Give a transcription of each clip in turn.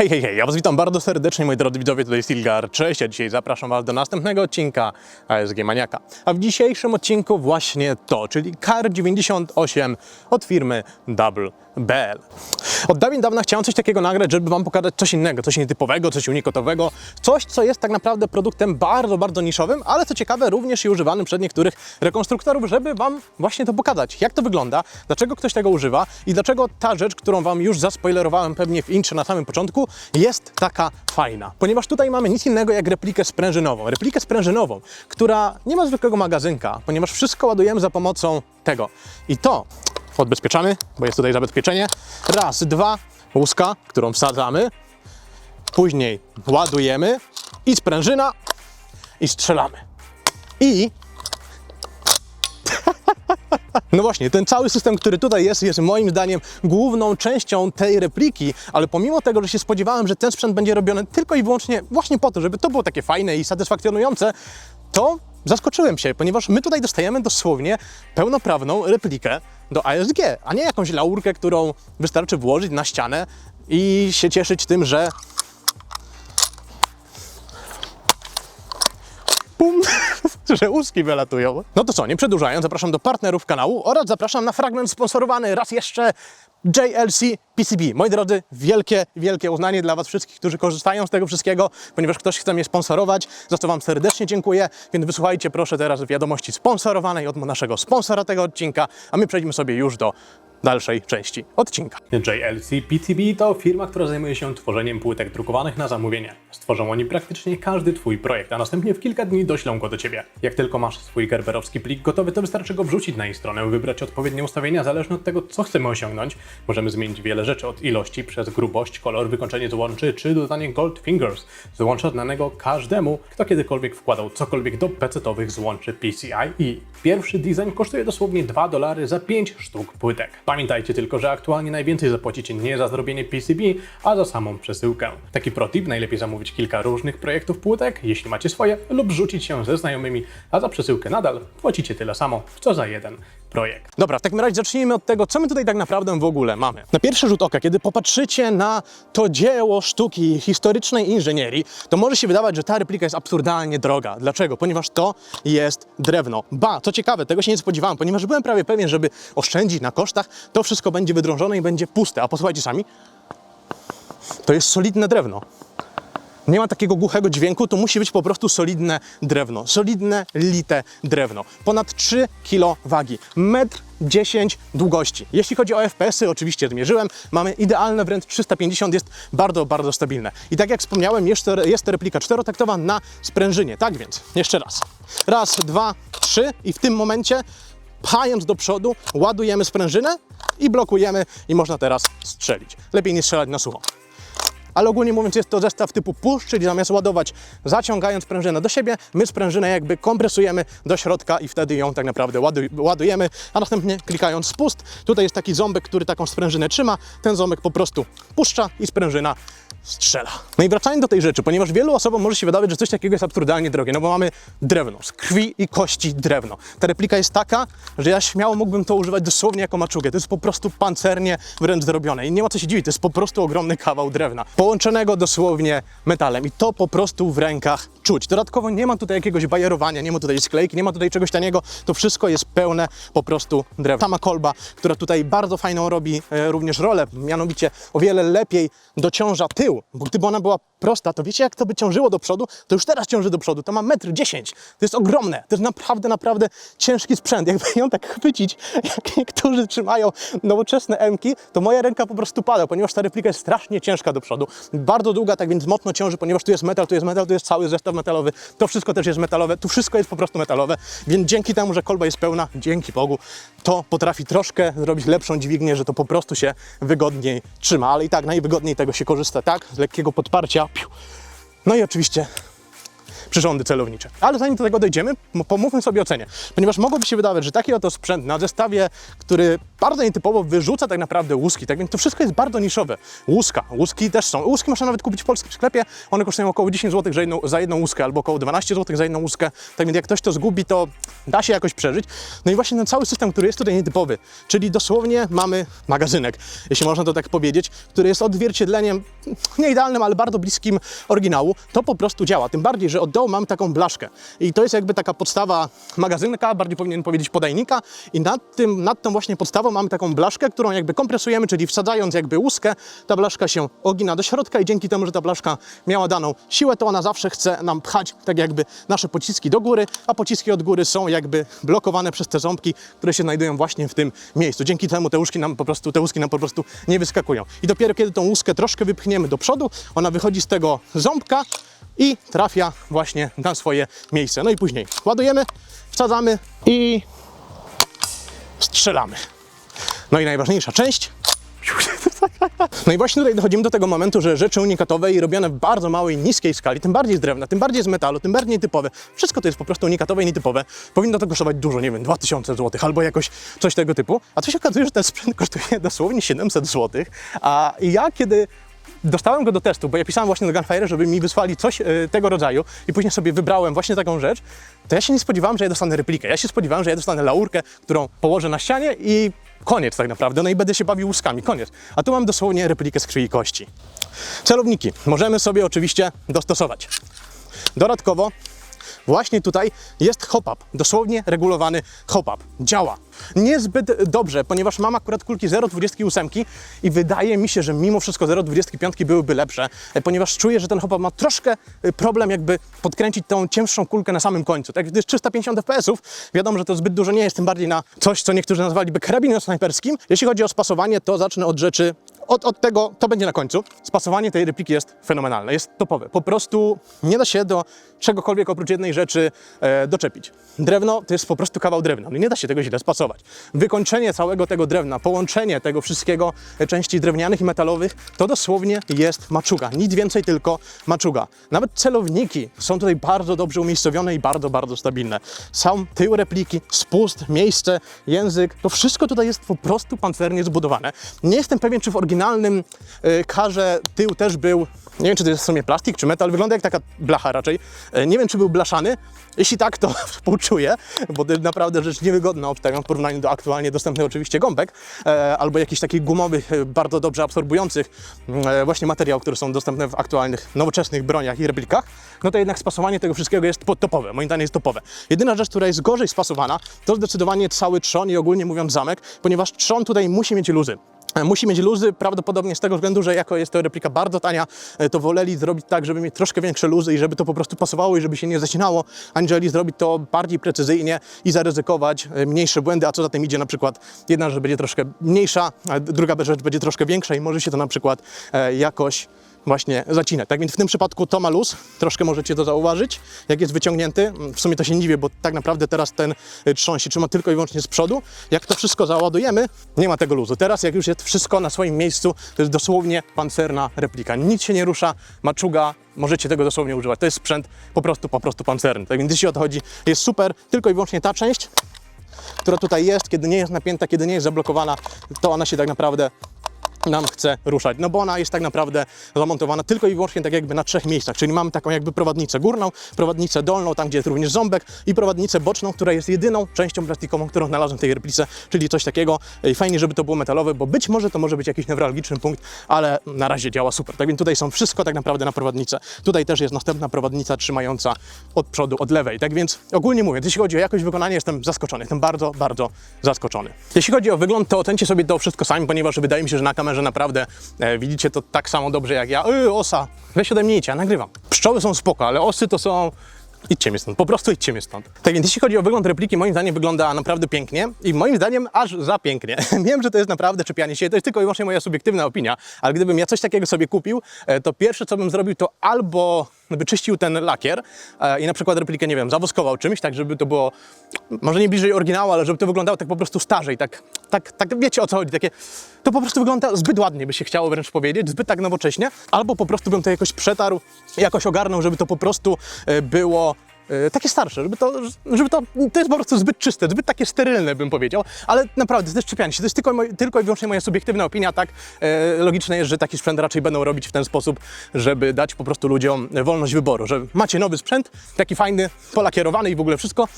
Hej, hej, hej, ja was witam bardzo serdecznie, moi drodzy widzowie, tutaj Stilgar, cześć, a dzisiaj zapraszam was do następnego odcinka ASG Maniaka. A w dzisiejszym odcinku właśnie to, czyli Car 98 od firmy Double Bell. Od dawien dawna chciałem coś takiego nagrać, żeby wam pokazać coś innego, coś nietypowego, coś unikotowego, coś, co jest tak naprawdę produktem bardzo, bardzo niszowym, ale co ciekawe, również i używanym przez niektórych rekonstruktorów, żeby wam właśnie to pokazać, jak to wygląda, dlaczego ktoś tego używa? I dlaczego ta rzecz, którą wam już zaspoilerowałem pewnie w intrze na samym początku, jest taka fajna. Ponieważ tutaj mamy nic innego jak replikę sprężynową. Replikę sprężynową, która nie ma zwykłego magazynka, ponieważ wszystko ładujemy za pomocą tego. I to odbezpieczamy, bo jest tutaj zabezpieczenie. Raz, dwa, łuska, którą wsadzamy, później ładujemy i sprężyna i strzelamy. I no właśnie, ten cały system, który tutaj jest, jest moim zdaniem główną częścią tej repliki, ale pomimo tego, że się spodziewałem, że ten sprzęt będzie robiony tylko i wyłącznie właśnie po to, żeby to było takie fajne i satysfakcjonujące, to zaskoczyłem się, ponieważ my tutaj dostajemy dosłownie pełnoprawną replikę do ASG, a nie jakąś laurkę, którą wystarczy włożyć na ścianę i się cieszyć tym, że Pum, że łuski wylatują. No to co, nie przedłużając, zapraszam do partnerów kanału oraz zapraszam na fragment sponsorowany raz jeszcze JLC PCB. Moi drodzy, wielkie, wielkie uznanie dla Was wszystkich, którzy korzystają z tego wszystkiego, ponieważ ktoś chce mnie sponsorować, za co Wam serdecznie dziękuję, więc wysłuchajcie proszę teraz wiadomości sponsorowanej od naszego sponsora tego odcinka, a my przejdźmy sobie już do dalszej części odcinka. JLC PCB to firma, która zajmuje się tworzeniem płytek drukowanych na zamówienie. Stworzą oni praktycznie każdy Twój projekt, a następnie w kilka dni doślą go do Ciebie. Jak tylko masz swój gerberowski plik gotowy, to wystarczy go wrzucić na ich stronę, wybrać odpowiednie ustawienia zależne od tego, co chcemy osiągnąć. Możemy zmienić wiele rzeczy, od ilości, przez grubość, kolor, wykończenie złączy, czy dodanie gold fingers, złącza znanego każdemu, kto kiedykolwiek wkładał cokolwiek do PC-owych złączy PCIe. Pierwszy design kosztuje dosłownie 2 dolary za 5 sztuk płytek. Pamiętajcie tylko, że aktualnie najwięcej zapłacicie nie za zrobienie PCB, a za samą przesyłkę. Taki protip, najlepiej zamówić kilka różnych projektów płytek, jeśli macie swoje, lub rzucić się ze znajomymi, a za przesyłkę nadal płacicie tyle samo, co za jeden projekt. Dobra, w takim razie zacznijmy od tego, co my tutaj tak naprawdę w ogóle mamy. Na pierwszy rzut oka, kiedy popatrzycie na to dzieło sztuki historycznej inżynierii, to może się wydawać, że ta replika jest absurdalnie droga. Dlaczego? Ponieważ to jest drewno. Ba, co ciekawe, tego się nie spodziewałem, ponieważ byłem prawie pewien, żeby oszczędzić na kosztach, to wszystko będzie wydrążone i będzie puste. A posłuchajcie sami, to jest solidne drewno nie ma takiego głuchego dźwięku, to musi być po prostu solidne drewno, solidne, lite drewno. Ponad 3 kg wagi, 1,10 m długości. Jeśli chodzi o FPS-y, oczywiście zmierzyłem, mamy idealne, wręcz 350 jest bardzo, bardzo stabilne. I tak jak wspomniałem, to, jest replika czterotaktowa na sprężynie. Tak więc, jeszcze raz. Raz, dwa, trzy i w tym momencie pchając do przodu, ładujemy sprężynę i blokujemy i można teraz strzelić. Lepiej nie strzelać na sucho ale ogólnie mówiąc jest to zestaw typu push, czyli zamiast ładować zaciągając sprężynę do siebie, my sprężynę jakby kompresujemy do środka i wtedy ją tak naprawdę ładuj, ładujemy, a następnie klikając spust, tutaj jest taki ząbek, który taką sprężynę trzyma, ten ząbek po prostu puszcza i sprężyna strzela. No i wracając do tej rzeczy, ponieważ wielu osobom może się wydawać, że coś takiego jest absurdalnie drogie, no bo mamy drewno, z krwi i kości drewno. Ta replika jest taka, że ja śmiało mógłbym to używać dosłownie jako maczugę. To jest po prostu pancernie wręcz zrobione i nie ma co się dziwić, to jest po prostu ogromny kawał drewna, połączonego dosłownie metalem i to po prostu w rękach czuć. Dodatkowo nie ma tutaj jakiegoś bajerowania, nie ma tutaj sklejki, nie ma tutaj czegoś taniego, to wszystko jest pełne po prostu drewna. Sama kolba, która tutaj bardzo fajną robi e, również rolę, mianowicie o wiele lepiej dociąża tył, bo gdyby ona była prosta, to wiecie jak to by ciążyło do przodu? To już teraz ciąży do przodu, to ma 1,10 m. To jest ogromne, to jest naprawdę, naprawdę ciężki sprzęt. Jakby ją tak chwycić, jak niektórzy trzymają nowoczesne emki, to moja ręka po prostu pada, ponieważ ta replika jest strasznie ciężka do przodu. Bardzo długa, tak więc mocno ciąży, ponieważ tu jest metal, tu jest metal, tu jest cały zestaw metalowy, to wszystko też jest metalowe, tu wszystko jest po prostu metalowe, więc dzięki temu, że kolba jest pełna, dzięki Bogu, to potrafi troszkę zrobić lepszą dźwignię, że to po prostu się wygodniej trzyma, ale i tak najwygodniej tego się korzysta, tak, z lekkiego podparcia. No i oczywiście przyrządy celownicze. Ale zanim do tego dojdziemy, pomówmy sobie o cenie. Ponieważ mogłoby się wydawać, że taki oto sprzęt na zestawie, który bardzo nietypowo wyrzuca tak naprawdę łuski, tak więc to wszystko jest bardzo niszowe. Łuska, łuski też są. Łuski można nawet kupić w polskim sklepie, one kosztują około 10 zł za jedną, za jedną łuskę, albo około 12 zł za jedną łuskę. Tak więc jak ktoś to zgubi, to da się jakoś przeżyć. No i właśnie ten cały system, który jest tutaj nietypowy, czyli dosłownie mamy magazynek, jeśli można to tak powiedzieć, który jest odzwierciedleniem, nie idealnym, ale bardzo bliskim oryginału, to po prostu działa. Tym bardziej, że od dołu mamy taką blaszkę. I to jest jakby taka podstawa magazynka, bardziej powinien powiedzieć podajnika i nad tym, nad tą właśnie podstawą mamy taką blaszkę, którą jakby kompresujemy, czyli wsadzając jakby łuskę, ta blaszka się ogina do środka i dzięki temu, że ta blaszka miała daną siłę, to ona zawsze chce nam pchać tak jakby nasze pociski do góry, a pociski od góry są jakby blokowane przez te ząbki, które się znajdują właśnie w tym miejscu. Dzięki temu te łuski nam po prostu, te łuski nam po prostu nie wyskakują. I dopiero kiedy tą łuskę troszkę wypchniemy do przodu, ona wychodzi z tego ząbka i trafia właśnie na swoje miejsce. No i później ładujemy, wsadzamy i strzelamy. No i najważniejsza część. No i właśnie tutaj dochodzimy do tego momentu, że rzeczy unikatowe i robione w bardzo małej, niskiej skali, tym bardziej z drewna, tym bardziej z metalu, tym bardziej nietypowe, wszystko to jest po prostu unikatowe i nietypowe, powinno to kosztować dużo, nie wiem, 2000 zł albo jakoś coś tego typu, a tu się okazuje, że ten sprzęt kosztuje dosłownie 700 zł, a ja kiedy dostałem go do testu, bo ja pisałem właśnie do Gunfire, żeby mi wysłali coś e, tego rodzaju i później sobie wybrałem właśnie taką rzecz, to ja się nie spodziewałem, że ja dostanę replikę. Ja się spodziewałem, że ja dostanę laurkę, którą położę na ścianie i koniec tak naprawdę, no i będę się bawił łuskami, koniec. A tu mam dosłownie replikę z krwi kości. Celowniki możemy sobie oczywiście dostosować. Dodatkowo Właśnie tutaj jest hop-up, dosłownie regulowany hop-up. Działa. Niezbyt dobrze, ponieważ mam akurat kulki 0,28 i wydaje mi się, że mimo wszystko 0,25 byłyby lepsze, e, ponieważ czuję, że ten hop-up ma troszkę e, problem jakby podkręcić tą cięższą kulkę na samym końcu. Tak, gdy jest 350 fps, wiadomo, że to zbyt dużo nie jest, tym bardziej na coś, co niektórzy nazwaliby karabinem snajperskim. Jeśli chodzi o spasowanie, to zacznę od rzeczy od, od tego, to będzie na końcu. Spasowanie tej repliki jest fenomenalne, jest topowe. Po prostu nie da się do czegokolwiek oprócz jednej rzeczy e, doczepić. Drewno to jest po prostu kawał drewna, no nie da się tego źle spasować. Wykończenie całego tego drewna, połączenie tego wszystkiego, e, części drewnianych i metalowych, to dosłownie jest maczuga. Nic więcej, tylko maczuga. Nawet celowniki są tutaj bardzo dobrze umiejscowione i bardzo, bardzo stabilne. Sam tył repliki, spust, miejsce, język, to wszystko tutaj jest po prostu pancernie zbudowane. Nie jestem pewien, czy w oryginalnym e, karze tył też był, nie wiem, czy to jest w sumie plastik, czy metal, wygląda jak taka blacha raczej. E, Nie wiem, czy był blaszany. Jeśli tak, to współczuję, bo to jest naprawdę rzecz niewygodna, obstawiam, w porównaniu do aktualnie dostępnych oczywiście gąbek, e, albo jakichś takich gumowych, e, bardzo dobrze absorbujących e, właśnie materiał, które są dostępne w aktualnych, nowoczesnych broniach i replikach, no to jednak spasowanie tego wszystkiego jest po- topowe, moim zdaniem jest topowe. Jedyna rzecz, która jest gorzej spasowana, to zdecydowanie cały trzon i ogólnie mówiąc zamek, ponieważ trzon tutaj musi mieć luzy. E, Musi mieć luzy, prawdopodobnie z tego względu, że jako jest to replika bardzo tania, e, to woleli zrobić tak, żeby mieć troszkę większe luzy i żeby to po prostu pasowało i żeby się nie zacinało, aniżeli zrobić to bardziej precyzyjnie i zaryzykować e, mniejsze błędy, a co za tym idzie na przykład jedna rzecz będzie troszkę mniejsza, druga rzecz będzie troszkę większa i może się to na przykład jakoś właśnie zacinać. Tak więc w tym przypadku to ma luz, troszkę możecie to zauważyć, jak jest wyciągnięty. W sumie to się nie dziwię, bo tak naprawdę teraz ten y, trzon się trzyma tylko i wyłącznie z przodu. Jak to wszystko załadujemy, nie ma tego luzu. Teraz jak już jest wszystko na swoim miejscu, to jest dosłownie pancerna replika. Nic się nie rusza, maczuga, możecie tego dosłownie używać. To jest sprzęt po prostu, po prostu pancerny. Tak więc jeśli o to chodzi, jest super, tylko i wyłącznie ta część, która tutaj jest, kiedy nie jest napięta, kiedy nie jest zablokowana, to ona się tak naprawdę nam chce ruszać, no bo ona jest tak naprawdę zamontowana tylko i wyłącznie tak jakby na trzech miejscach, czyli mamy taką jakby prowadnicę górną, prowadnicę dolną, tam gdzie jest również ząbek i prowadnicę boczną, która jest jedyną częścią plastikową, którą znalazłem w tej replice, czyli coś takiego. Fajnie, żeby to było metalowe, bo być może to może być jakiś newralgiczny punkt, ale na razie działa super. Tak więc tutaj są wszystko tak naprawdę na prowadnicę. Tutaj też jest następna prowadnica trzymająca od przodu, od lewej. Tak więc ogólnie mówiąc, jeśli chodzi o jakość wykonania, jestem zaskoczony. Jestem bardzo, bardzo zaskoczony. Jeśli chodzi o wygląd, to ocencie sobie to wszystko sami, ponieważ wydaje mi się, że na kamerze naprawdę e, widzicie to tak samo dobrze jak ja. Yy, osa, weź ode mnie ja nagrywam. Pszczoły są spoko, ale osy to są Idźcie mi stąd, po prostu idźcie mi stąd. Tak więc jeśli chodzi o wygląd repliki, moim zdaniem wygląda naprawdę pięknie i moim zdaniem aż za pięknie. Wiem, że to jest naprawdę czepianie się, to jest tylko i wyłącznie moja subiektywna opinia, ale gdybym ja coś takiego sobie kupił, e, to pierwsze co bym zrobił to albo wyczyścił ten lakier e, i na przykład replikę, nie wiem, zawoskował czymś, tak żeby to było może nie bliżej oryginału, ale żeby to wyglądało tak po prostu starzej, tak, tak, tak wiecie o co chodzi, takie, to po prostu wygląda zbyt ładnie, by się chciało wręcz powiedzieć, zbyt tak nowocześnie, albo po prostu bym to jakoś przetarł, jakoś ogarnął, żeby to po prostu e, było takie starsze, żeby to, żeby to, to jest po prostu zbyt czyste, zbyt takie sterylne bym powiedział, ale naprawdę jest czepianie się, to jest tylko, tylko i wyłącznie moja subiektywna opinia, tak? E, logiczne jest, że taki sprzęt raczej będą robić w ten sposób, żeby dać po prostu ludziom wolność wyboru, że macie nowy sprzęt, taki fajny, polakierowany i w ogóle wszystko,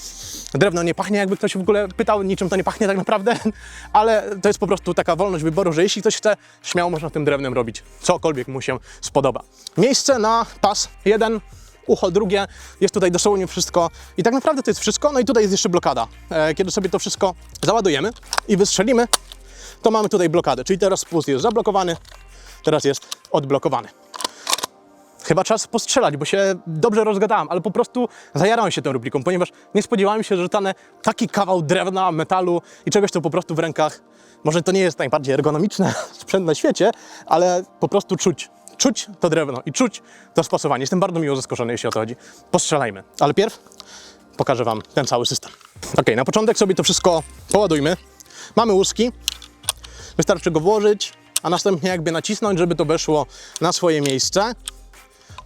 drewno nie pachnie, jakby ktoś w ogóle pytał, niczym to nie pachnie tak naprawdę, ale to jest po prostu taka wolność wyboru, że jeśli ktoś chce, śmiało można tym drewnem robić. Cokolwiek mu się spodoba. Miejsce na pas jeden, ucho drugie, jest tutaj dosłownie wszystko i tak naprawdę to jest wszystko, no i tutaj jest jeszcze blokada. E, Kiedy sobie to wszystko załadujemy i wystrzelimy, to mamy tutaj blokadę, czyli teraz spust jest zablokowany, teraz jest odblokowany. Chyba czas postrzelać, bo się dobrze rozgadałem, ale po prostu zajarałem się tą repliką, ponieważ nie spodziewałem się, że dostanę taki kawał drewna, metalu i czegoś, co po prostu w rękach, może to nie jest najbardziej ergonomiczne sprzęt na świecie, ale po prostu czuć. Czuć to drewno i czuć to spasowanie. Jestem bardzo miło zaskoczony, jeśli o to chodzi. Postrzelajmy. Ale pierw pokażę Wam ten cały system. Ok, na początek sobie to wszystko poładujmy. Mamy łuski, wystarczy go włożyć, a następnie jakby nacisnąć, żeby to weszło na swoje miejsce.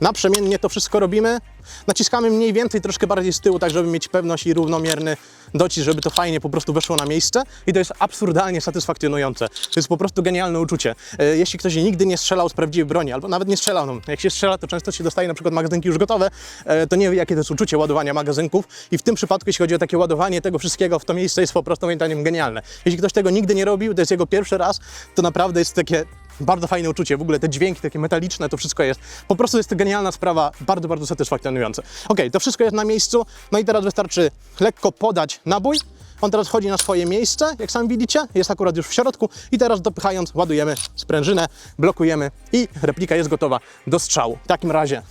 Naprzemiennie to wszystko robimy. Naciskamy mniej więcej, troszkę bardziej z tyłu, tak żeby mieć pewność i równomierny docisk, żeby to fajnie po prostu weszło na miejsce. I to jest absurdalnie satysfakcjonujące. To jest po prostu genialne uczucie. E, Jeśli ktoś nigdy nie strzelał z prawdziwej broni, albo nawet nie strzelał, no, jak się strzela, to często się dostaje na przykład magazynki już gotowe, e, to nie wie, jakie to jest uczucie ładowania magazynków. I w tym przypadku, jeśli chodzi o takie ładowanie tego wszystkiego w to miejsce, jest po prostu moim zdaniem genialne. Jeśli ktoś tego nigdy nie robił, to jest jego pierwszy raz, to naprawdę jest takie bardzo fajne uczucie, w ogóle te dźwięki takie metaliczne, to wszystko jest. Po prostu jest to genialna sprawa, bardzo, bardzo satysfakcjonujące. Ok, to wszystko jest na miejscu, no i teraz wystarczy lekko podać nabój. On teraz wchodzi na swoje miejsce, jak sami widzicie, jest akurat już w środku i teraz dopychając ładujemy sprężynę, blokujemy i replika jest gotowa do strzału. W takim razie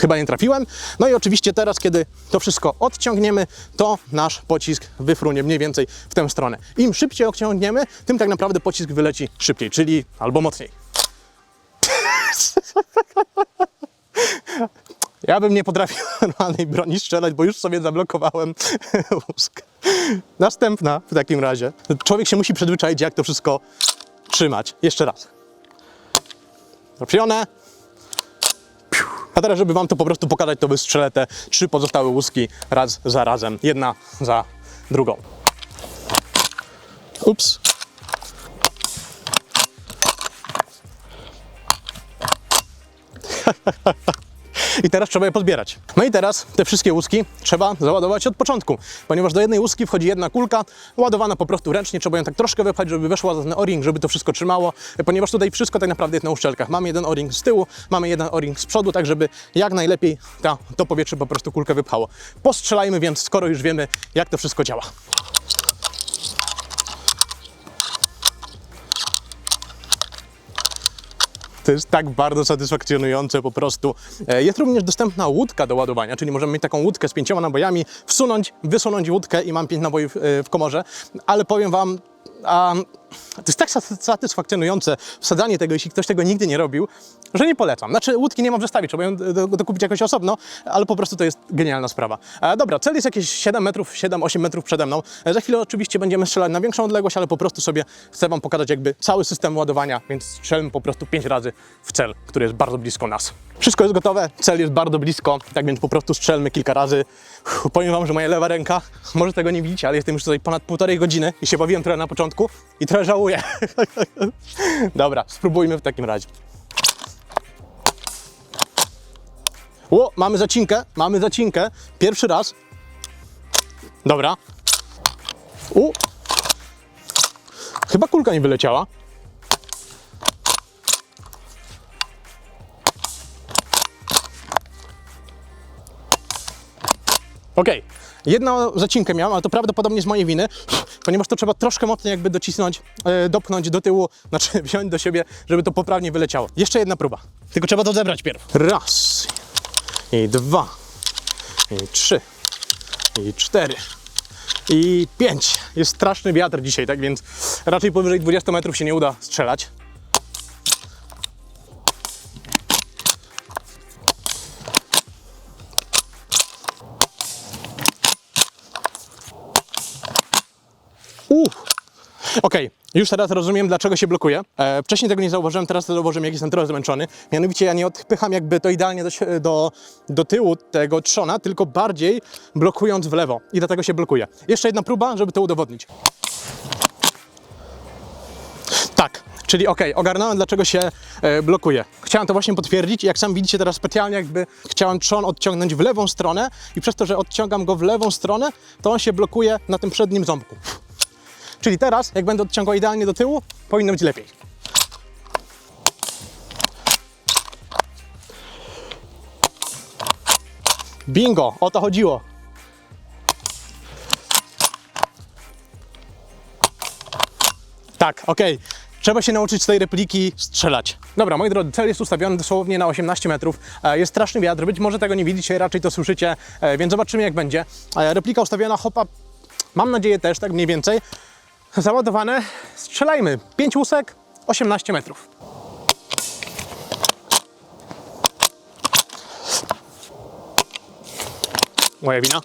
chyba nie trafiłem. No i oczywiście teraz, kiedy to wszystko odciągniemy, to nasz pocisk wyfrunie mniej więcej w tę stronę. Im szybciej odciągniemy, tym tak naprawdę pocisk wyleci szybciej, czyli albo mocniej. Ja bym nie potrafił normalnej broni strzelać, bo już sobie zablokowałem łusk. Następna w takim razie. Człowiek się musi przyzwyczaić, jak to wszystko trzymać. Jeszcze raz. Trafione. A teraz, żeby Wam to po prostu pokazać, to wystrzelę te trzy pozostałe łuski raz za razem. Jedna za drugą. Ups. I teraz trzeba je pozbierać. No i teraz te wszystkie łuski trzeba załadować od początku, ponieważ do jednej łuski wchodzi jedna kulka, ładowana po prostu ręcznie, trzeba ją tak troszkę wypchać, żeby weszła za ten o-ring, żeby to wszystko trzymało, ponieważ tutaj wszystko tak naprawdę jest na uszczelkach. Mamy jeden o-ring z tyłu, mamy jeden o-ring z przodu, tak żeby jak najlepiej ta, to powietrze po prostu kulkę wypchało. Postrzelajmy więc, skoro już wiemy, jak to wszystko działa. To jest tak bardzo satysfakcjonujące po prostu. E, Jest również dostępna łódka do ładowania, czyli możemy mieć taką łódkę z pięcioma nabojami, wsunąć, wysunąć łódkę i mam pięć naboi w, e, w komorze, ale powiem Wam, a, to jest tak sat- satysfakcjonujące wsadzanie tego, jeśli ktoś tego nigdy nie robił, że nie polecam. Znaczy łódki nie mam w zestawie, trzeba ją do- dokupić jakoś osobno, ale po prostu to jest genialna sprawa. E, dobra, cel jest jakieś 7 metrów, 7-8 metrów przede mną. E, za chwilę oczywiście będziemy strzelać na większą odległość, ale po prostu sobie chcę Wam pokazać jakby cały system ładowania, więc strzelmy po prostu 5 razy w cel, który jest bardzo blisko nas. Wszystko jest gotowe, cel jest bardzo blisko, tak więc po prostu strzelmy kilka razy. Uff, powiem Wam, że moja lewa ręka, może tego nie widzicie, ale jestem już tutaj ponad półtorej godziny i się bawiłem trochę na początku i trochę żałuję. Dobra, spróbujmy w takim razie. O, mamy zacinkę, mamy zacinkę. Pierwszy raz. Dobra. U. Chyba kulka nie wyleciała. Okej. Jedną zacinkę miałem, ale to prawdopodobnie z mojej winy, ponieważ to trzeba troszkę mocniej jakby docisnąć, e, dopchnąć do tyłu, znaczy wziąć do siebie, żeby to poprawnie wyleciało. Jeszcze jedna próba. Tylko trzeba to zebrać pierw. Raz i dwa i trzy, i cztery, i pięć. Jest straszny wiatr dzisiaj, tak więc raczej powyżej 20 metrów się nie uda strzelać. Okej, już teraz rozumiem, dlaczego się blokuje. E, wcześniej tego nie zauważyłem, teraz to zauważyłem, jak jestem trochę zmęczony. Mianowicie ja nie odpycham jakby to idealnie do, do, do tyłu tego trzona, tylko bardziej blokując w lewo. I dlatego się blokuje. Jeszcze jedna próba, żeby to udowodnić. Tak, czyli okej, ogarnąłem dlaczego się e, blokuje. Chciałem to właśnie potwierdzić jak sam widzicie teraz specjalnie jakby chciałem trzon odciągnąć w lewą stronę i przez to, że odciągam go w lewą stronę, to on się blokuje na tym przednim ząbku. Czyli teraz, jak będę odciągał idealnie do tyłu, powinno być lepiej. Bingo, o to chodziło. Tak, okej. Trzeba się nauczyć z tej repliki strzelać. Dobra, moi drodzy, cel jest ustawiony dosłownie na 18 metrów. E, Jest straszny wiatr, być może tego nie widzicie, raczej to słyszycie, e, więc zobaczymy jak będzie. E, Replika ustawiona, hopa, mam nadzieję też, tak mniej więcej. Załadowane, strzelajmy. 5 łusek, 18 metrów. Moja wina.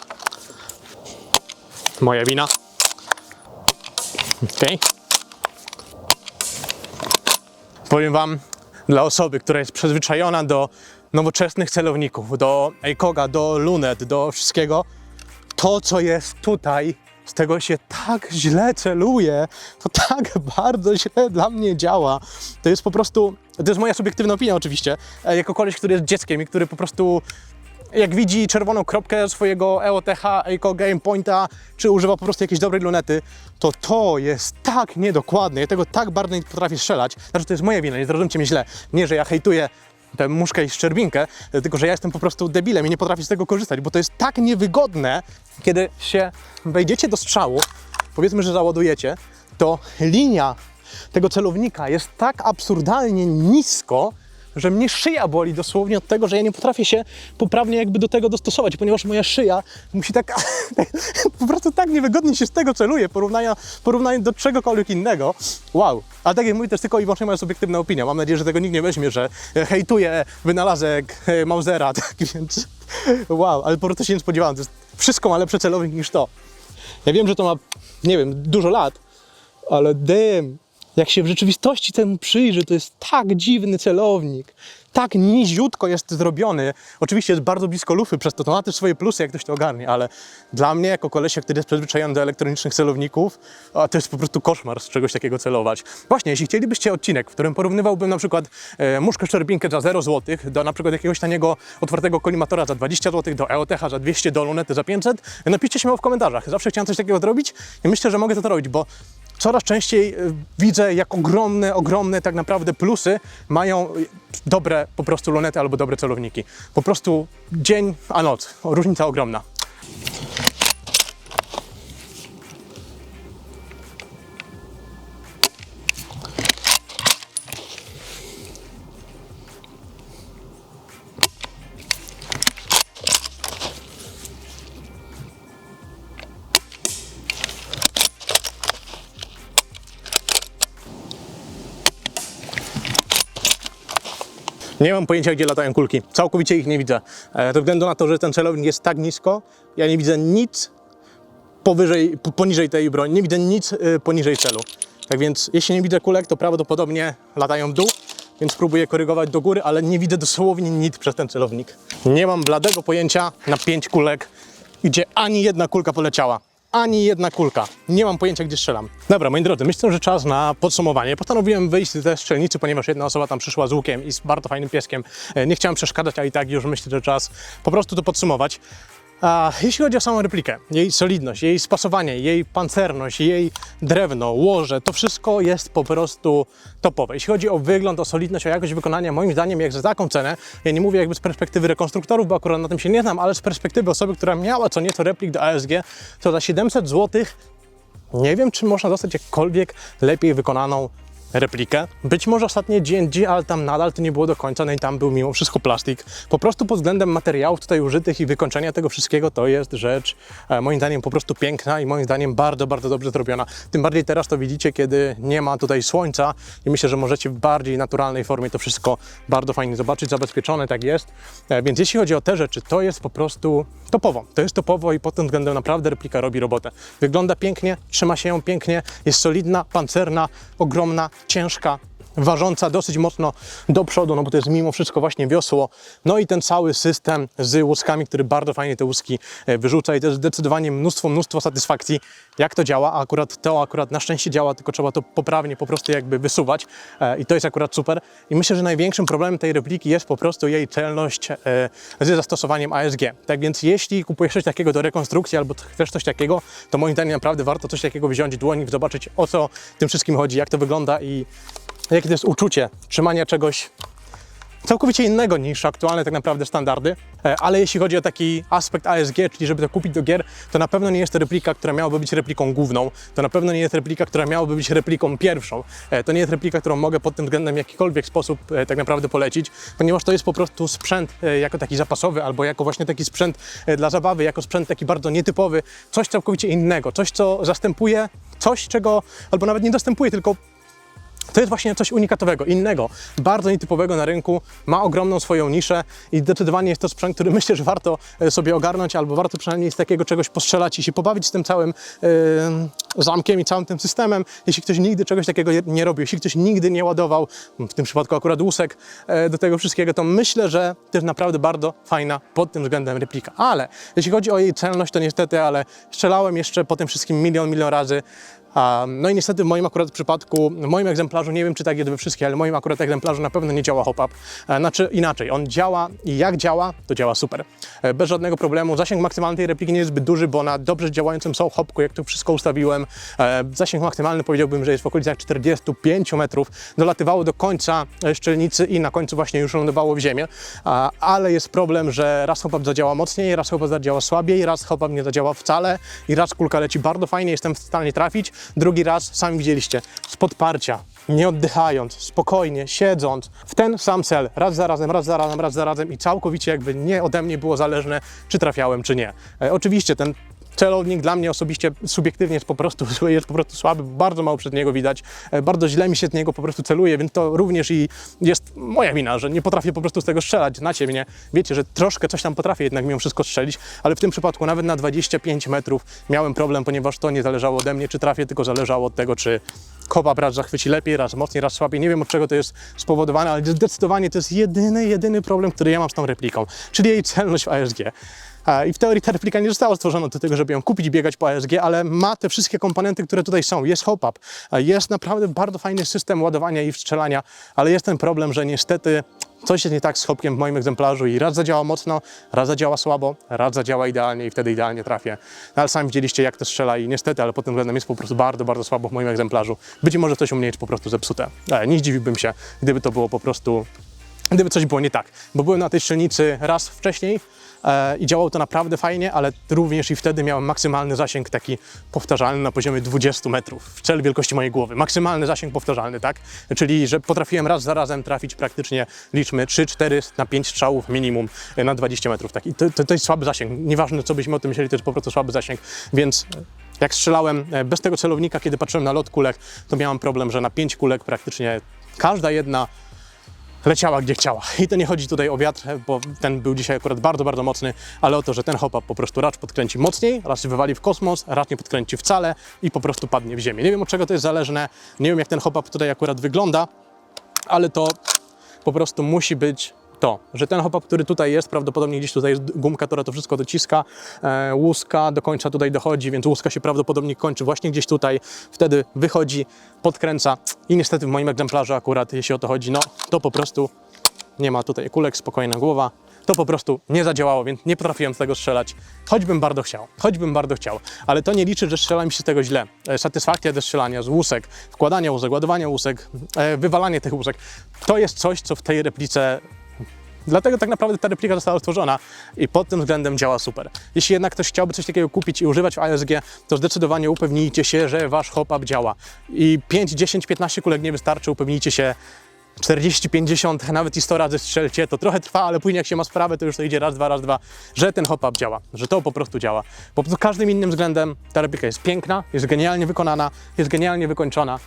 Moja wina. Okej. Powiem Wam, dla osoby, która jest przyzwyczajona do nowoczesnych celowników, do ACOGA, do Lunet, do wszystkiego, to, co jest tutaj, z tego się tak źle celuje, to tak bardzo źle dla mnie działa. To jest po prostu, to jest moja subiektywna opinia oczywiście, e, jako koleś, który jest dzieckiem i który po prostu jak widzi czerwoną kropkę swojego EOTH, Eco Game Pointa, czy używa po prostu jakiejś dobrej lunety, to to jest tak niedokładne. Ja tego tak bardzo nie potrafię strzelać. Znaczy, to jest moja wina, nie zrozumcie mnie źle. Nie, że ja hejtuję tę muszkę i szczerbinkę, tylko że ja jestem po prostu debilem i nie potrafię z tego korzystać, bo to jest tak niewygodne, kiedy się wejdziecie do strzału, powiedzmy, że załadujecie, to linia tego celownika jest tak absurdalnie nisko, że mnie szyja boli dosłownie od tego, że ja nie potrafię się poprawnie jakby do tego dostosować, ponieważ moja szyja musi tak, po prostu tak niewygodnie się z tego celuje, porównania, porównanie do czegokolwiek innego. Wow. Ale tak jak mówię, jest tylko i wyłącznie moja subiektywna opinia. Mam nadzieję, że tego nikt nie weźmie, że e, hejtuję wynalazek e, Mausera, tak więc wow, ale po prostu się nie spodziewałem. To jest wszystko ma lepszy celownik niż to. Ja wiem, że to ma, nie wiem, dużo lat, ale damn, jak się w rzeczywistości temu przyjrzy, to jest tak dziwny celownik. Tak niziutko jest zrobiony. Oczywiście jest bardzo blisko lufy, przez to to ma też swoje plusy, jak ktoś to ogarnie, ale dla mnie, jako kolesia, który jest przyzwyczajony do elektronicznych celowników, to jest po prostu koszmar z czegoś takiego celować. Właśnie, jeśli chcielibyście odcinek, w którym porównywałbym na przykład e, muszkę szczerbinkę za 0 zł do na przykład jakiegoś taniego otwartego kolimatora za 20 zł, do EOTH za 200, do lunety za 500, napiszcie śmiało w komentarzach. Zawsze chciałem coś takiego zrobić i myślę, że mogę to robić, bo coraz częściej y, widzę, jak ogromne, ogromne tak naprawdę plusy mają dobre po prostu lunety albo dobre celowniki. Po prostu dzień a noc. Różnica ogromna. Nie mam pojęcia, gdzie latają kulki. Całkowicie ich nie widzę. E, Ze względu na to, że ten celownik jest tak nisko, ja nie widzę nic powyżej, poniżej tej broni. Nie widzę nic y, poniżej celu. Tak więc, jeśli nie widzę kulek, to prawdopodobnie latają w dół, więc próbuję korygować do góry, ale nie widzę dosłownie nic przez ten celownik. Nie mam bladego pojęcia na pięć kulek, gdzie ani jedna kulka poleciała. Ani jedna kulka. Nie mam pojęcia, gdzie strzelam. Dobra, moi drodzy, myślę, że czas na podsumowanie. Postanowiłem wyjść ze strzelnicy, ponieważ jedna osoba tam przyszła z łukiem i z bardzo fajnym pieskiem. E, Nie chciałem przeszkadzać, a i tak już myślę, że czas po prostu to podsumować. Jeśli chodzi o samą replikę, jej solidność, jej spasowanie, jej pancerność, jej drewno, łoże, to wszystko jest po prostu topowe. Jeśli chodzi o wygląd, o solidność, o jakość wykonania, moim zdaniem jak za taką cenę, ja nie mówię jakby z perspektywy rekonstruktorów, bo akurat na tym się nie znam, ale z perspektywy osoby, która miała co nieco replik do ASG, to za 700 zł nie wiem, czy można dostać jakkolwiek lepiej wykonaną replikę. Być może ostatnie DNG, ale tam nadal to nie było do końca, no i tam był mimo wszystko plastik. Po prostu pod względem materiałów tutaj użytych i wykończenia tego wszystkiego to jest rzecz e, moim zdaniem po prostu piękna i moim zdaniem bardzo, bardzo dobrze zrobiona. Tym bardziej teraz to widzicie, kiedy nie ma tutaj słońca i myślę, że możecie w bardziej naturalnej formie to wszystko bardzo fajnie zobaczyć, zabezpieczone tak jest. E, Więc jeśli chodzi o te rzeczy, to jest po prostu topowo. To jest topowo i pod tym względem naprawdę replika robi robotę. Wygląda pięknie, trzyma się ją pięknie, jest solidna, pancerna, ogromna, ciężka, ważąca dosyć mocno do przodu, no bo to jest mimo wszystko właśnie wiosło. No i ten cały system z łuskami, który bardzo fajnie te łuski e, wyrzuca i to jest zdecydowanie mnóstwo, mnóstwo satysfakcji, jak to działa, a akurat to akurat na szczęście działa, tylko trzeba to poprawnie po prostu jakby wysuwać e, i to jest akurat super. I myślę, że największym problemem tej repliki jest po prostu jej celność e, z zastosowaniem ASG. Tak więc jeśli kupujesz coś takiego do rekonstrukcji albo chcesz coś takiego, to moim zdaniem naprawdę warto coś takiego wziąć dłoń, zobaczyć o co tym wszystkim chodzi, jak to wygląda i jakie to jest uczucie trzymania czegoś całkowicie innego niż aktualne tak naprawdę standardy. E, Ale jeśli chodzi o taki aspekt ASG, czyli żeby to kupić do gier, to na pewno nie jest to replika, która miałaby być repliką główną. To na pewno nie jest replika, która miałaby być repliką pierwszą. E, To nie jest replika, którą mogę pod tym względem w jakikolwiek sposób e, tak naprawdę polecić, ponieważ to jest po prostu sprzęt jako taki zapasowy, albo jako właśnie taki sprzęt dla zabawy, jako sprzęt taki bardzo nietypowy, coś całkowicie innego, coś co zastępuje coś, czego, albo nawet nie zastępuje, tylko to jest właśnie coś unikatowego, innego, bardzo nietypowego na rynku, ma ogromną swoją niszę i zdecydowanie jest to sprzęt, który myślę, że warto e, sobie ogarnąć, albo warto przynajmniej z takiego czegoś postrzelać i się pobawić z tym całym e, zamkiem i całym tym systemem. Jeśli ktoś nigdy czegoś takiego nie robił, jeśli ktoś nigdy nie ładował, w tym przypadku akurat łusek, e, do tego wszystkiego, to myślę, że to jest naprawdę bardzo fajna pod tym względem replika. Ale jeśli chodzi o jej celność, to niestety, ale strzelałem jeszcze po tym wszystkim milion, milion razy. No i niestety w moim akurat przypadku, w moim egzemplarzu, nie wiem czy tak jest we wszystkich, ale w moim akurat egzemplarzu na pewno nie działa hop-up. E, Znaczy inaczej, on działa i jak działa, to działa super. E, Bez żadnego problemu. Zasięg maksymalny tej repliki nie jest zbyt duży, bo na dobrze działającym są hopku, jak to wszystko ustawiłem, e, zasięg maksymalny powiedziałbym, że jest w okolicach 45 metrów. Dolatywało do końca szczelnicy i na końcu właśnie już lądowało w ziemię. Ale jest problem, że raz hop-up zadziała mocniej, raz hop-up zadziała słabiej, raz hop-up nie zadziała wcale i raz kulka leci bardzo fajnie, jestem w stanie trafić. Drugi raz, sami widzieliście, z podparcia, nie oddychając, spokojnie, siedząc, w ten sam cel, raz za razem, raz za razem, raz za razem. I całkowicie jakby nie ode mnie było zależne, czy trafiałem, czy nie. E, oczywiście ten celownik dla mnie osobiście subiektywnie jest po prostu jest po prostu słaby, bardzo mało przed niego widać, e, bardzo źle mi się z niego po prostu celuje, więc to również i jest moja wina, że nie potrafię po prostu z tego strzelać. Znacie mnie, wiecie, że troszkę coś tam potrafię jednak mimo wszystko strzelić, ale w tym przypadku nawet na 25 metrów miałem problem, ponieważ to nie zależało ode mnie, czy trafię, tylko zależało od tego, czy kopa raz zachwyci lepiej, raz mocniej, raz słabiej. Nie wiem od czego to jest spowodowane, ale zdecydowanie to jest jedyny, jedyny problem, który ja mam z tą repliką, czyli jej celność w ASG. I w teorii ta replika nie została stworzona do tego, żeby ją kupić i biegać po ASG, ale ma te wszystkie komponenty, które tutaj są. Jest hop-up, jest naprawdę bardzo fajny system ładowania i strzelania, ale jest ten problem, że niestety coś jest nie tak z hopkiem w moim egzemplarzu i raz zadziała mocno, raz zadziała słabo, raz zadziała idealnie i wtedy idealnie trafię. No, ale sami widzieliście jak to strzela i niestety, ale pod tym względem jest po prostu bardzo, bardzo słabo w moim egzemplarzu. Być może coś u mnie jest po prostu zepsute. E, Nie zdziwiłbym się, gdyby to było po prostu gdyby coś było nie tak. Bo byłem na tej strzelnicy raz wcześniej i działało to naprawdę fajnie, ale również i wtedy miałem maksymalny zasięg taki powtarzalny na poziomie 20 metrów, w cel wielkości mojej głowy. Maksymalny zasięg powtarzalny, tak? Czyli, że potrafiłem raz za razem trafić praktycznie, liczmy, 3-4 na 5 strzałów minimum e, na 20 metrów. Tak? I to, to, to jest słaby zasięg. Nieważne, co byśmy o tym myśleli, to jest po prostu słaby zasięg, więc jak strzelałem e, bez tego celownika, kiedy patrzyłem na lot kulek, to miałem problem, że na 5 kulek praktycznie każda jedna leciała gdzie chciała. I to nie chodzi tutaj o wiatr, bo ten był dzisiaj akurat bardzo, bardzo mocny, ale o to, że ten hop-up po prostu racz podkręci mocniej, raz się wywali w kosmos, racz nie podkręci wcale i po prostu padnie w ziemię. Nie wiem od czego to jest zależne, nie wiem jak ten hop-up tutaj akurat wygląda, ale to po prostu musi być to, że ten hop-up, który tutaj jest, prawdopodobnie gdzieś tutaj jest gumka, która to wszystko dociska, e, łuska do końca tutaj dochodzi, więc łuska się prawdopodobnie kończy właśnie gdzieś tutaj, wtedy wychodzi, podkręca i niestety w moim egzemplarzu akurat, jeśli o to chodzi, no to po prostu nie ma tutaj kulek, spokojna głowa, to po prostu nie zadziałało, więc nie potrafiłem z tego strzelać, choćbym bardzo chciał, choćbym bardzo chciał, ale to nie liczy, że strzela mi się z tego źle. E, Satysfakcja ze strzelania z łusek, wkładania łusek, ładowania łusek, e, wywalanie tych łusek, to jest coś, co w tej replice Dlatego tak naprawdę ta replika została stworzona i pod tym względem działa super. Jeśli jednak ktoś chciałby coś takiego kupić i używać w ASG, to zdecydowanie upewnijcie się, że wasz hop-up działa. I 5, 10, 15 kulek nie wystarczy, upewnijcie się 40, 50, nawet i 100 razy strzelcie, to trochę trwa, ale później jak się ma sprawę, to już to idzie raz, dwa, raz, dwa, że ten hop-up działa, że to po prostu działa. Pod każdym innym względem ta replika jest piękna, jest genialnie wykonana, jest genialnie wykończona.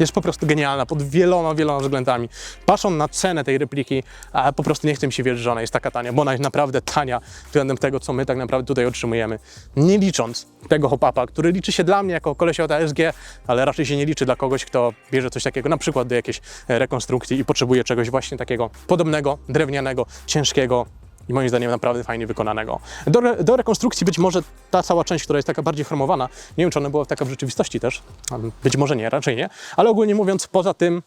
Jest po prostu genialna pod wieloma, wieloma względami. Patrząc na cenę tej repliki, a po prostu nie chcę mi się wierzyć, że ona jest taka tania, bo ona jest naprawdę tania względem tego, co my tak naprawdę tutaj otrzymujemy. Nie licząc tego hop-upa, który liczy się dla mnie jako kolesia od ASG, ale raczej się nie liczy dla kogoś, kto bierze coś takiego na przykład do jakiejś rekonstrukcji i potrzebuje czegoś właśnie takiego podobnego, drewnianego, ciężkiego, i moim zdaniem naprawdę fajnie wykonanego. Do, re, do rekonstrukcji być może ta cała część, która jest taka bardziej chromowana, nie wiem czy ona była taka w rzeczywistości też, być może nie, raczej nie, ale ogólnie mówiąc poza tym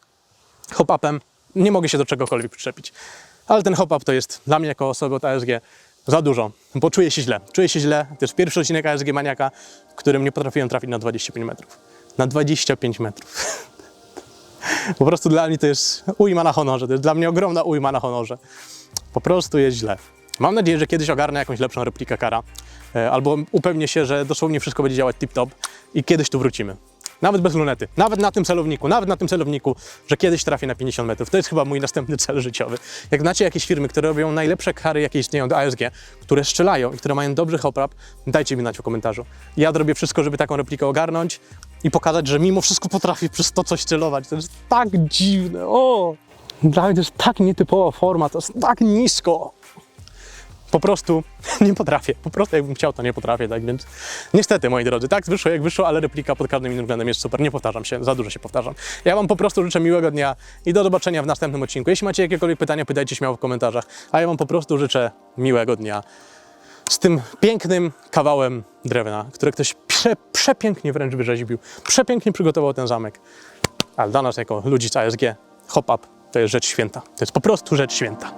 hop-upem nie mogę się do czegokolwiek przyczepić. Ale ten hop-up to jest dla mnie jako osoby od ASG za dużo, bo czuję się źle. Czuję się źle, to jest pierwszy odcinek ASG Maniaka, którym nie potrafiłem trafić na 25 metrów. Na 25 metrów. Po prostu dla mnie to jest ujma na honorze, to jest dla mnie ogromna ujma na honorze. Po prostu jest źle. Mam nadzieję, że kiedyś ogarnę jakąś lepszą replikę kara, e, albo upewnię się, że dosłownie wszystko będzie działać tip-top i kiedyś tu wrócimy. Nawet bez lunety, nawet na tym celowniku, nawet na tym celowniku, że kiedyś trafię na 50 metrów. To jest chyba mój następny cel życiowy. Jak znacie jakieś firmy, które robią najlepsze kary, jakie istnieją do ASG, które strzelają i które mają dobry hop-up, dajcie mi znać w komentarzu. Ja zrobię wszystko, żeby taką replikę ogarnąć i pokazać, że mimo wszystko potrafię przez to coś celować. To jest tak dziwne, o! Dla mnie to jest tak nietypowa forma, to jest tak nisko. Po prostu nie potrafię. Po prostu jakbym chciał, to nie potrafię, tak więc niestety, moi drodzy, tak wyszło jak wyszło, ale replika pod każdym innym względem jest super. Nie powtarzam się, za dużo się powtarzam. Ja Wam po prostu życzę miłego dnia i do zobaczenia w następnym odcinku. Jeśli macie jakiekolwiek pytania, pytajcie śmiało w komentarzach, a ja Wam po prostu życzę miłego dnia z tym pięknym kawałem drewna, które ktoś prze, przepięknie wręcz wyrzeźbił, przepięknie przygotował ten zamek. Ale dla nas jako ludzi z ASG, hop-up to jest rzecz święta. To jest po prostu rzecz święta.